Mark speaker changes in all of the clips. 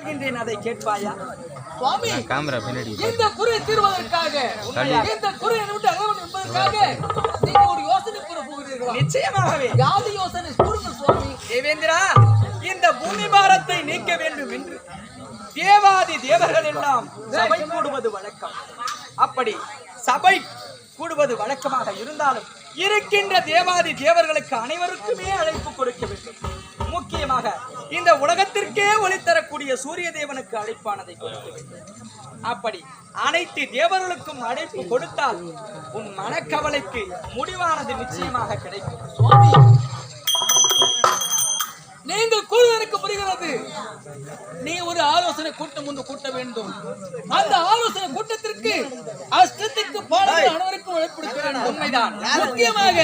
Speaker 1: சொல்கின்றேன் அதை கேட்பாயா?
Speaker 2: சுவாமி
Speaker 3: கேமரா பின்னாடி
Speaker 2: இந்த குறை தீர்வதற்காக? இந்த குறையை விட்டு அகலம் என்பதற்காக நீங்க ஒரு யோசனை கூற போகிறீர்களா?
Speaker 1: நிச்சயமாகவே.
Speaker 2: யாது யோசனை? கூறுங்க சுவாமி.
Speaker 1: தேவேந்திரா இந்த பூமி பாரத்தை நீக்க வேண்டும் என்று தேவாதி தேவர்கள் எல்லாம் சபை கூடுவது வழக்கம். அப்படி சபை கூடுவது வழக்கமாக இருந்தாலும் இருக்கின்ற தேவாதி தேவர்களுக்கு அனைவருக்குமே அழைப்பு கொடுக்க வேண்டும். முக்கியமாக இந்த உலகத்திற்கே ஒளி தரக்கூடிய சூரிய தேவனுக்கு அழைப்பானதை கொடுக்க அப்படி அனைத்து தேவர்களுக்கும் அழைப்பு கொடுத்தால் உன் மனக்கவலைக்கு முடிவானது நிச்சயமாக கிடைக்கும்.
Speaker 2: சுவாமி நீங்கள் கூறுவதற்கு புரிகிறது நீ ஒரு ஆலோசனை கூட்டம் ஒன்று கூட்ட வேண்டும். அந்த ஆலோசனை கூட்டத்திற்கு அஷ்டத்துக்கு பாடங்கள் அனைவருக்கும் வெளிப்படுத்த வேண்டும்
Speaker 1: உண்மைதான்.
Speaker 2: முக்கியமாக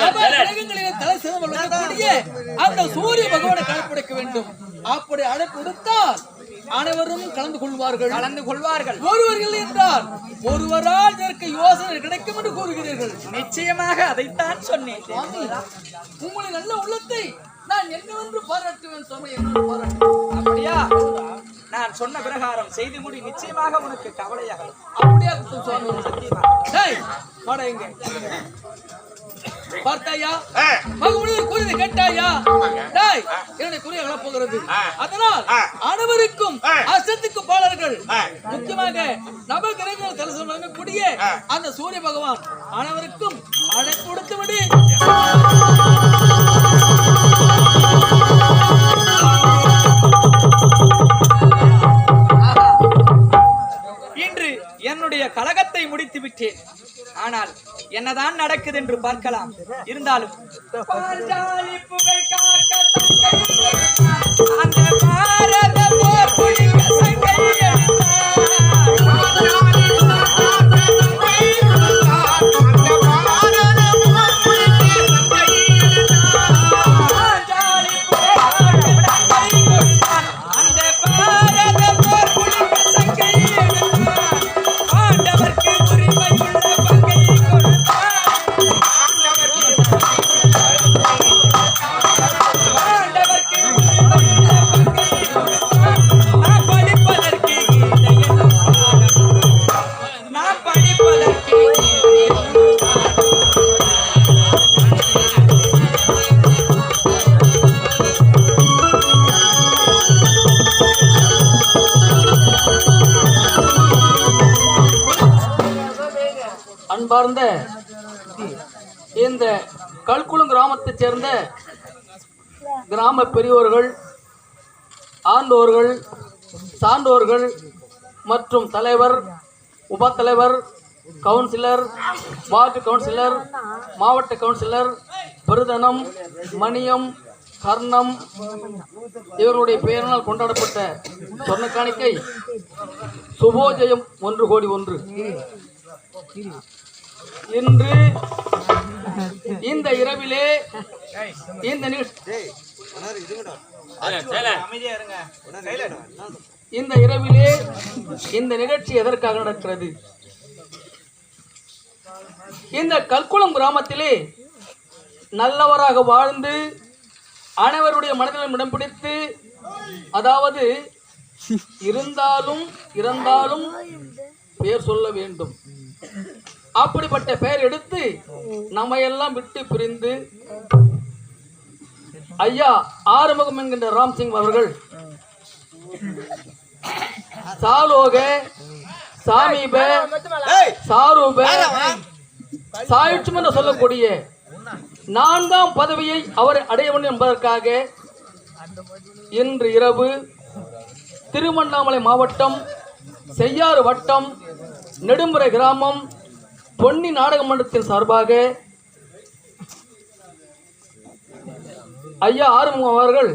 Speaker 2: நவ கிரகங்களில் தலை சிறந்த விளங்கக்கூடிய அந்த சூரிய பகவானை கடைப்பிடிக்க வேண்டும். அப்படி அழைப்பு விடுத்தால் அனைவரும் கலந்து கொள்வார்கள்.
Speaker 1: கலந்து கொள்வார்கள்.
Speaker 2: ஒருவர்கள் என்றால் ஒருவரால் இதற்கு யோசனை கிடைக்கும் என்று கூறுகிறீர்கள்.
Speaker 1: நிச்சயமாக அதைத்தான் சொன்னேன்.
Speaker 2: சுவாமி உங்களை நல்ல உள்ளத்தை நான் என்னவென்று பாராட்டுவேன் சுவாமி என்னவென்று பாராட்டுவேன்.
Speaker 1: அப்படியா? நான் சொன்ன பிரகாரம் செய்து முடி நிச்சயமாக உனக்கு கவலையாக
Speaker 2: அப்படியே சுவாமி? சத்தியமா. டேய் வாடா இங்க. பார்த்தாயா? மகமுனிவர் கூறியதை கேட்டாயா? டேய் என்னுடைய போகிறது? அதனால் அனைவருக்கும் அசத்துக்கு பாலர்கள் முக்கியமாக நப கிரகங்கள் அந்த சூரிய பகவான் அனைவருக்கும்
Speaker 1: என்னுடைய கழகத்தை முடித்து விட்டேன். ஆனால் என்னதான் நடக்குது என்று பார்க்கலாம். இருந்தாலும்
Speaker 2: அன்பார்ந்த இந்த கல்குளம் கிராமத்தைச் சேர்ந்த கிராம பெரியோர்கள் ஆண்டோர்கள் சான்றோர்கள் மற்றும் தலைவர் உபத்தலைவர் கவுன்சிலர் வார்டு கவுன்சிலர் மாவட்ட கவுன்சிலர் பெருதனம் மணியம் கர்ணம் இவர்களுடைய பெயரினால் கொண்டாடப்பட்ட சொன்ன காணிக்கை சுபோஜயம் ஒன்று கோடி ஒன்று. இன்று இந்த இரவிலே இந்த நிகழ்ச்சி இந்த இரவிலே இந்த நிகழ்ச்சி எதற்காக நடக்கிறது? இந்த கல்குளம் கிராமத்திலே நல்லவராக வாழ்ந்து அனைவருடைய மனதிலும் இடம் பிடித்து அதாவது இருந்தாலும் இறந்தாலும் பெயர் சொல்ல வேண்டும். அப்படிப்பட்ட பெயர் எடுத்து நம்ம எல்லாம் விட்டு பிரிந்து ஐயா ஆறுமுகம் என்கின்ற ராம்சிங் அவர்கள் சாலோக சாமீப சாரூப சாயுட்சம் என்று சொல்லக்கூடிய நான்காம் பதவியை அவர் அடைய வேண்டும் என்பதற்காக இன்று இரவு திருவண்ணாமலை மாவட்டம் செய்யாறு வட்டம் நெடுமுறை கிராமம் பொன்னி நாடக மன்றத்தின் சார்பாக ஐயா ஆறுமுகம் அவர்கள்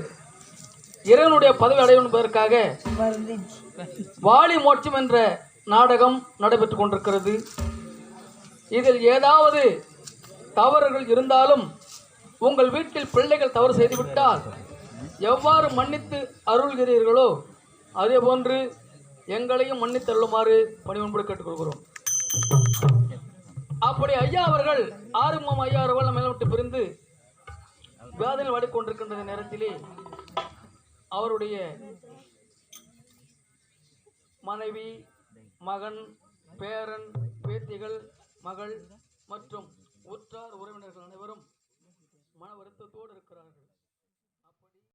Speaker 2: இறைவனுடைய பதவி அடையும் என்பதற்காக வாலி மோட்சம் என்ற நாடகம் நடைபெற்றுக் கொண்டிருக்கிறது. இதில் ஏதாவது தவறுகள் இருந்தாலும் உங்கள் வீட்டில் பிள்ளைகள் தவறு செய்துவிட்டால் எவ்வாறு மன்னித்து அருள்கிறீர்களோ அதே போன்று எங்களையும் மன்னித்து அருளுமாறு பணிவன்போடு கேட்டுக்கொள்கிறோம். அப்படி ஐயா அவர்கள் ஆறுமம் ஐயா அவர்கள் நம்ம விட்டு பிரிந்து வேதனை வாடிக்கொண்டிருக்கின்ற நேரத்திலே அவருடைய மனைவி மகன் பேரன் பேத்திகள் மகள் மற்றும் உற்றார் உறவினர்கள் அனைவரும் மன வருத்தத்தோடு இருக்கிறார்கள்.